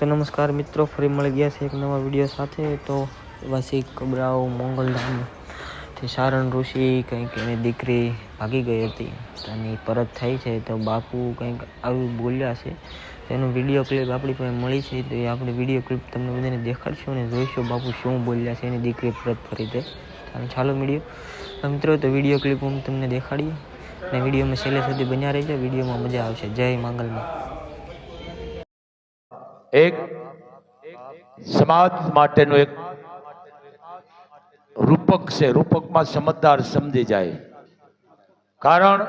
તો નમસ્કાર મિત્રો, ફરી મળી ગયા છે એક નવા વીડિયો સાથે. તો વાસી કબરાઓ મોંગલધામથી સારણ ઋષિ કંઈક એની દીકરી ભાગી ગઈ હતી. એની પરત થઈ છે તો બાપુ કંઈક આવું બોલ્યા છે. તેનો વીડિયો ક્લિપ આપણી પાસે મળી છે. તો એ આપણે વીડિયો ક્લિપ તમને બધાને દેખાડશું અને જોઈશું બાપુ શું બોલ્યા છે એની દીકરી પરત ફરી અને ચાલો વીડિયો મિત્રો, તો વીડિયો ક્લિપ હું તમને દેખાડીએ. અને વિડીયોમાં છેલ્લે સુધી બન્યા રહેજો. વિડીયોમાં મજા આવશે. જય માંગલમાં. એક સમાજ માટેનું એક રૂપક છે. રૂપકમાં સમજદાર સમજી જાય. કારણ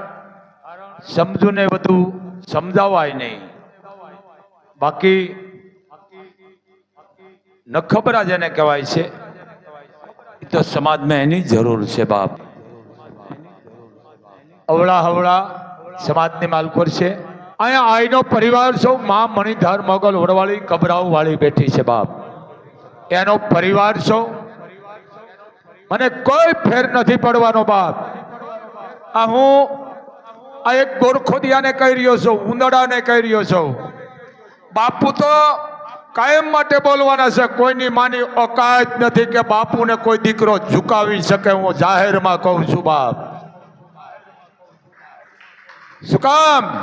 સમજુને વધુ સમજાવાય નહીં. બાકી નખબરા જેને કહેવાય છે, એ તો સમાજમાં એની જરૂર છે બાપ. અવળા હવળા સમાજની માલકોર છે. અહીંયા આઈનો પરિવાર સૌ મા મણિધાર મોગલ વડવાળી કબરાવવાળી બેઠી છે બાપ. એનો પરિવાર સૌ મને કોઈ ફેર નથી પડવાનો બાપ. આ હું આ એક ગોરખોદિયાને કહી રહ્યો છું, ઉંદડાને કહી રહ્યો છું. બાપુ તો કાયમ માટે બોલવાના છે, કોઈની માની ઓકાત નથી કે બાપુને કોઈ દીકરો ઝુકાવી શકે, હું જાહેરમાં કહું છું બાપ. શું કામ?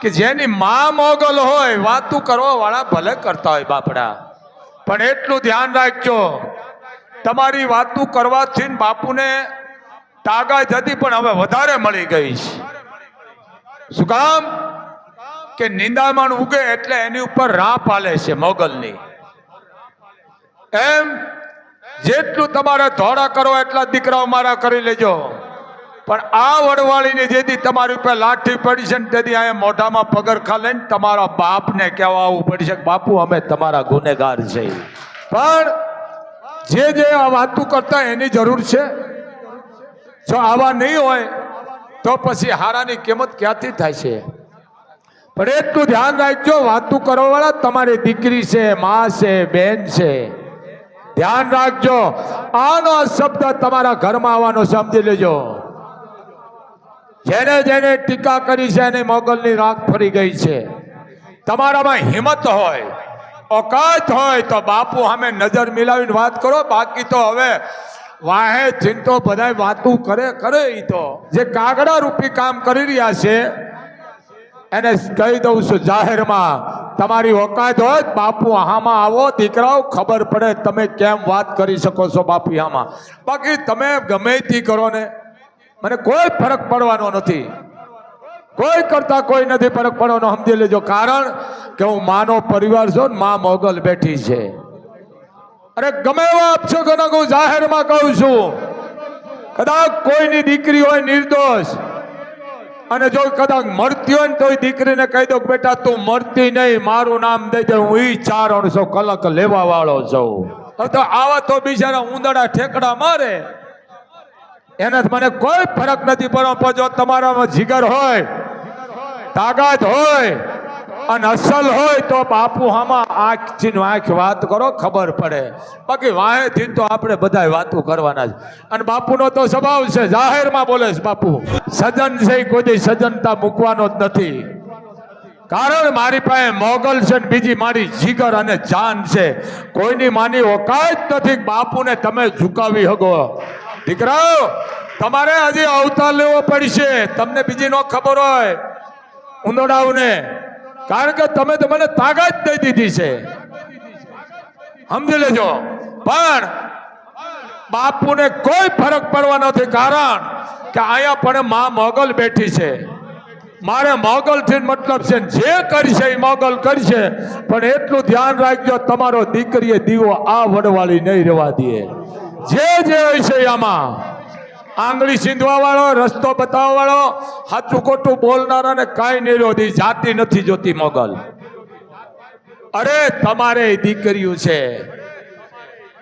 કે જેની મા મોગલ હોય, વાતું કરવા વાળા ભલે કરતા હોય બાપડા. પણ એટલું ધ્યાન રાખજો, તમારી વાતું કરવાથી બાપુને તાગા જતી પણ હવે વધારે મળી ગઈ છે. શું કામ? કે નિંદામણ ઉગે એટલે એની ઉપર રાપ આલે છે મોગલની. એમ, જેટલું તમારે ધોળા કરો એટલા દીકરાઓ મારા કરી લેજો. પણ આ વડવાળીની જેથી તમારી ઉપર લાઠી પડી છે ને તેથી અહીંયા મોઢામાં પગરખા લઈને તમારા બાપને કહેવા આવવું પડશે કે, બાપુ, અમે તમારા ગુનેગાર છે. પણ જે જે આ વાતું કરતા એની જરૂર છે. જો આવા નહીં હોય, તો પછી હારાની કિંમત ક્યાંથી થાય છે? પણ એટલું ધ્યાન રાખજો, વાતું કરવાવાળા તમારી દીકરી છે, મા છે, બેન છે. ધ્યાન રાખજો. આનો શબ્દ તમારા ઘરમાં આવવાનો સમજી લેજો. જેને જેને ટીકા કરી છે એને મોગલની રાખ ફરી ગઈ છે. તમારામાં હિંમત હોય, ઓકાત હોય તો બાપુ અમે નજર મિલાવીને વાત કરો. બાકી તો હવે વાહે ચિંતો બધા વાતું કરે કરે ઈ તો. જે કાગડા રૂપી કામ કરી રહ્યા છે, એને કહી દઉં છું જાહેરમાં, તમારી ઓકાત હોય બાપુ આમાં આવો. દીકરાઓ ખબર પડે તમે કેમ વાત કરી શકો છો બાપુ આમાં બાકી તમે ગમે તે કરો ને. મને કોઈ ફરક પડવાનો નથી. કોઈ કરતા કોઈ નથી ફરક પડવાનો, સમજી લેજો. કારણ કે હું માનો પરિવાર છું મા મોગલ બેઠી છે. અરે ગમે એવો આપશો કે હું જાહેરમાં કહું છું. કદાચ કોઈની દીકરી હોય નિર્દોષ. અને જો કદાચ મરતી હોય ને તોય દીકરીને કહી દો બેટા, તું મરતી નહીં, મારું નામ દે, હું ઈ ચાર અણસો કલક લેવા વાળો છું તો આવા તો બિચારા ઉંદડા ઠેકડા મારે. એને મને કોઈ ફરક નથી પડવા જો તમારામાં જીગર હોય, તાકાત હોય અને અસલ હોય તો બાપુ આમાં આંખ ચીન આંખ વાત કરો, ખબર પડે. બાકી વાહેથી તો આપણે બધાય વાતો કરવાના જ. અને બાપુનો તો સ્વભાવ છે, જાહેરમાં બોલે છે બાપુ, સજન છે કોઈ સજનતા મૂકવાનો જ નથી. કારણ મારી પાસે મોગલ છે બીજી મારી જીગર અને જાન છે. કોઈની માની ઓકાત નથી બાપુને તમે ઝુકાવી શકો દીકરાઓ, તમારે હજી અવતાર લેવો પડશે. તમને બીજી નો ખબર હોય ઉંદડાઓને કારણ કે તમે તો મને તાકાત દઈ દીધી છે. સમજી લેજો. પણ બાપુને કોઈ ફરક પડવા નથી. કારણ કે અહીંયા પણ મા મોગલ બેઠી છે. મારે મોગલ થી મતલબ છે જે કરશે એ મોગલ કરશે. પણ એટલું ધ્યાન રાખજો, તમારો દીકરીએ દીવો આ વડવાળી નહીં રહેવા દે. જે જે હોય છે આમાં. આંગળી સીંધવા વાળો રસ્તો બતાવવા વાળો સાચું ખોટું બોલનારાને કાંઈ નહીં રોધી, જાતિ નથી જોતી મોગલ. અરે, તમારે દીકરીઓ છે.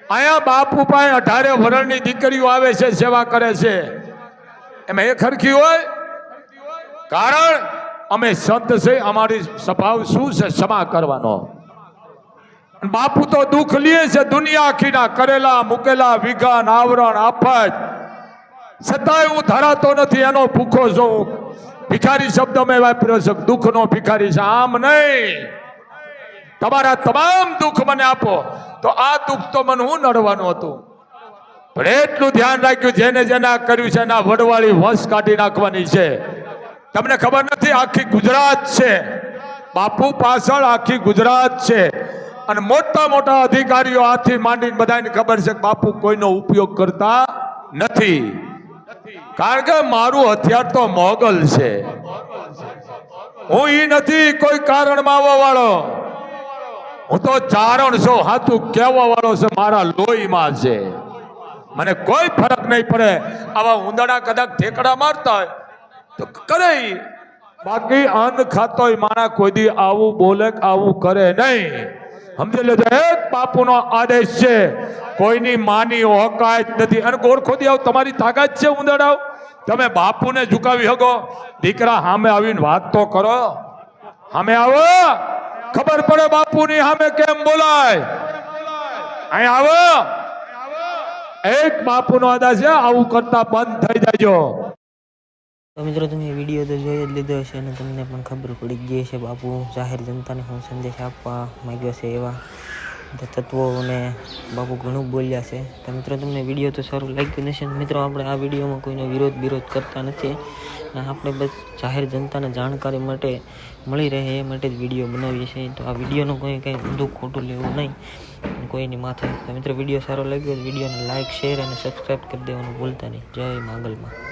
અહીંયા બાપુ પાસે અઢારે વરણની દીકરીઓ આવે છે, સેવા કરે છે. એમાં એ ખરખી હોય? કારણ, અમે સંત છે, અમારી સ્વભાવ શું છે? ક્ષમા કરવાનો. બાપુ તો દુઃખ લે છે, દુનિયા આખીના કરેલા, મૂકેલા, વિઘાન, આવરણ, આફત. છતાંય હું ધરાતો નથી, એનો ભૂખો છું. ભિખારી શબ્દ મેં વાપર્યો છે, દુઃખનો ભિખારી છે. આમ નહીં. તમારા તમામ દુઃખ મને આપો. તો આ દુઃખ તો મને હું નડવાનું હતું? પણ એટલું ધ્યાન રાખ્યું, જેને જેને કર્યું છે, એના વડવાળી વંશ કાઢી નાખવાની છે. તમને ખબર નથી, આખી ગુજરાત છે. બાપુ પાછળ આખી ગુજરાત છે. અને મોટા મોટા અધિકારીઓ આથી માંડીને બધાને ખબર છે કે બાપુ કોઈનો ઉપયોગ કરતા નથી. કારણ કે મારું હથિયાર તો મોગલ છે. હું ઈ નથી, કોઈ કારણમાં આવવા વાળો. હું તો ચારણ છું, હાથું કહેવા વાળો છે, મારા લોહીમાં છે. મને કોઈ ફરક નહીં પડે. આવા ઉંદરડા કદાચ ઠેકડા મારતા હોય, તો કરે બાકી અન્ન ખાતો માણા કોઈ દી આવું બોલે આવું કરે નહીં. સમજી લેજો, એક બાપુનો આદેશ છે. કોઈની માની ઓકાત નથી. અને ગોરખોદી આવ, તમારી તાકાત છે ઉંદરડાવ તમે બાપુને ઝુકાવી શકો દીકરા સામે આવીને વાત તો કરો. સામે આવો. ખબર પડે બાપુની સામે કેમ બોલાય. અહીં આવો. એક બાપુનો આદેશ છે, આવું કરતા બંધ થઈ જાયજો તો મિત્રો, તમે વીડિયો તો જોઈ જ લીધો હશે અને તમને પણ ખબર પડી ગઈ છે બાપુ, જાહેર જનતાને હું સંદેશ આપવા માંગ્યો છે એવા તત્વોને બાપુ ઘણું બોલ્યા છે. તો મિત્રો, તમને વીડિયો તો સારું લાગ્યું અને મિત્રો, આપણે આ વિડીયોમાં કોઈનો વિરોધ વિરોધ કરતા નથી અને આપણે બસ જાહેર જનતાને જાણકારી માટે મળી રહે એ માટે જ વીડિયો બનાવીએ છીએ. તો આ વિડીયોનો કોઈ કંઈ ઊંધું ખોટું લેવું નહીં કોઈની માથે. તો મિત્રો વીડિયો સારો લાગ્યો વિડીયોને લાઇક શેર અને સબસ્ક્રાઈબ કરી દેવાનું ભૂલતા નહીં. જય માંગલમાં.